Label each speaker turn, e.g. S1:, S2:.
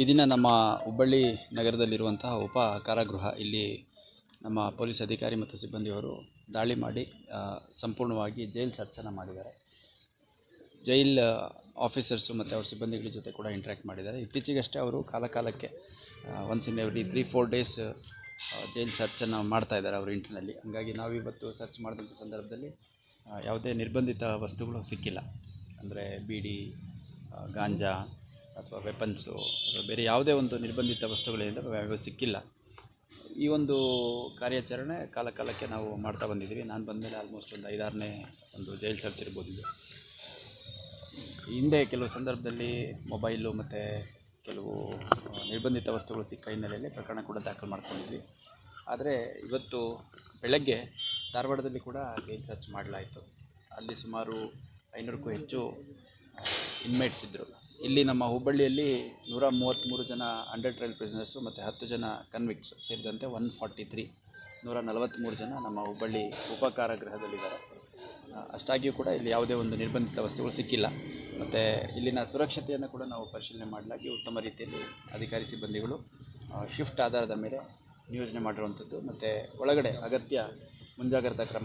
S1: ಈ ದಿನ ನಮ್ಮ ಹುಬ್ಬಳ್ಳಿ ನಗರದಲ್ಲಿರುವಂತಹ ಉಪ ಕಾರಾಗೃಹ ಇಲ್ಲಿ ನಮ್ಮ ಪೊಲೀಸ್ ಅಧಿಕಾರಿ ಮತ್ತು ಸಿಬ್ಬಂದಿಯವರು ದಾಳಿ ಮಾಡಿ ಸಂಪೂರ್ಣವಾಗಿ ಜೈಲ್ ಸರ್ಚನ ಮಾಡಿದ್ದಾರೆ. ಜೈಲ್ ಆಫೀಸರ್ಸು ಮತ್ತು ಅವ್ರ ಸಿಬ್ಬಂದಿಗಳ ಜೊತೆ ಕೂಡ ಇಂಟ್ರ್ಯಾಕ್ಟ್ ಮಾಡಿದ್ದಾರೆ. ಇತ್ತೀಚೆಗಷ್ಟೇ ಅವರು ಕಾಲ ಕಾಲಕ್ಕೆ once in every three four days jail ಸರ್ಚನ್ನು ಮಾಡ್ತಾ ಇದ್ದಾರೆ ಅವರು ಇಂಟ್ರ್ನಲ್ಲಿ ಹಂಗಾಗಿ ನಾವು ಇವತ್ತು ಸರ್ಚ್ ಮಾಡಿದಂಥ ಸಂದರ್ಭದಲ್ಲಿ ಯಾವುದೇ ನಿರ್ಬಂಧಿತ ವಸ್ತುಗಳು ಸಿಕ್ಕಿಲ್ಲ. ಅಂದರೆ ಬೀಡಿ ಗಾಂಜಾ ಅಥವಾ ವೆಪನ್ಸು ಅಥವಾ ಬೇರೆ ಯಾವುದೇ ಒಂದು ನಿರ್ಬಂಧಿತ ವಸ್ತುಗಳಿಂದ ಸಿಕ್ಕಿಲ್ಲ. ಈ ಒಂದು ಕಾರ್ಯಾಚರಣೆ ಕಾಲಕಾಲಕ್ಕೆ ನಾವು ಮಾಡ್ತಾ ಬಂದಿದ್ದೀವಿ. ನಾನು ಬಂದಮೇಲೆ ಆಲ್ಮೋಸ್ಟ್ ಒಂದು ಐದಾರನೇ ಒಂದು ಜೈಲ್ ಸರ್ಚ್ ಇರ್ಬೋದು ಹಿಂದೆ ಕೆಲವು ಸಂದರ್ಭದಲ್ಲಿ ಮೊಬೈಲು ಮತ್ತು ಕೆಲವು ನಿರ್ಬಂಧಿತ ವಸ್ತುಗಳು ಸಿಕ್ಕ ಹಿನ್ನೆಲೆಯಲ್ಲಿ ಪ್ರಕರಣ ಕೂಡ ದಾಖಲು ಮಾಡ್ಕೊಂಡಿದ್ವಿ. ಆದರೆ ಇವತ್ತು ಬೆಳಗ್ಗೆ ಧಾರವಾಡದಲ್ಲಿ ಕೂಡ ಜೈಲ್ ಸರ್ಚ್ ಮಾಡಲಾಯಿತು. ಅಲ್ಲಿ ಸುಮಾರು ಐನೂರಕ್ಕೂ ಹೆಚ್ಚು ಇನ್ಮೇಟ್ಸ್ ಇದ್ದರು ಇಲ್ಲಿ ನಮ್ಮ ಹುಬ್ಬಳ್ಳಿಯಲ್ಲಿ ನೂರ ಮೂವತ್ತ್ಮೂರು ಜನ ಅಂಡರ್ ಟ್ರಯಲ್ ಪ್ರಿಸನರ್ಸು ಮತ್ತು ಹತ್ತು ಜನ ಕನ್ವಿಕ್ಟ್ಸ್ ಸೇರಿದಂತೆ ಒನ್ ಫಾರ್ಟಿ ತ್ರೀ ನೂರ ನಲವತ್ತ್ಮೂರು ಜನ ನಮ್ಮ ಹುಬ್ಬಳ್ಳಿ ಉಪಕಾರ ಗೃಹದಲ್ಲಿದ್ದಾರೆ ಅಷ್ಟಾಗಿಯೂ ಕೂಡ ಇಲ್ಲಿ ಯಾವುದೇ ಒಂದು ನಿರ್ಬಂಧಿತ ವಸ್ತುಗಳು ಸಿಕ್ಕಿಲ್ಲ. ಮತ್ತು ಇಲ್ಲಿನ ಸುರಕ್ಷತೆಯನ್ನು ಕೂಡ ನಾವು ಪರಿಶೀಲನೆ ಮಾಡಲಾಗಿ ಉತ್ತಮ ರೀತಿಯಲ್ಲಿ ಅಧಿಕಾರಿ ಸಿಬ್ಬಂದಿಗಳು ಶಿಫ್ಟ್ ಆಧಾರದ ಮೇಲೆ ನಿಯೋಜನೆ ಮಾಡಿರುವಂಥದ್ದು. ಮತ್ತು ಒಳಗಡೆ ಅಗತ್ಯ ಮುಂಜಾಗ್ರತಾ ಕ್ರಮ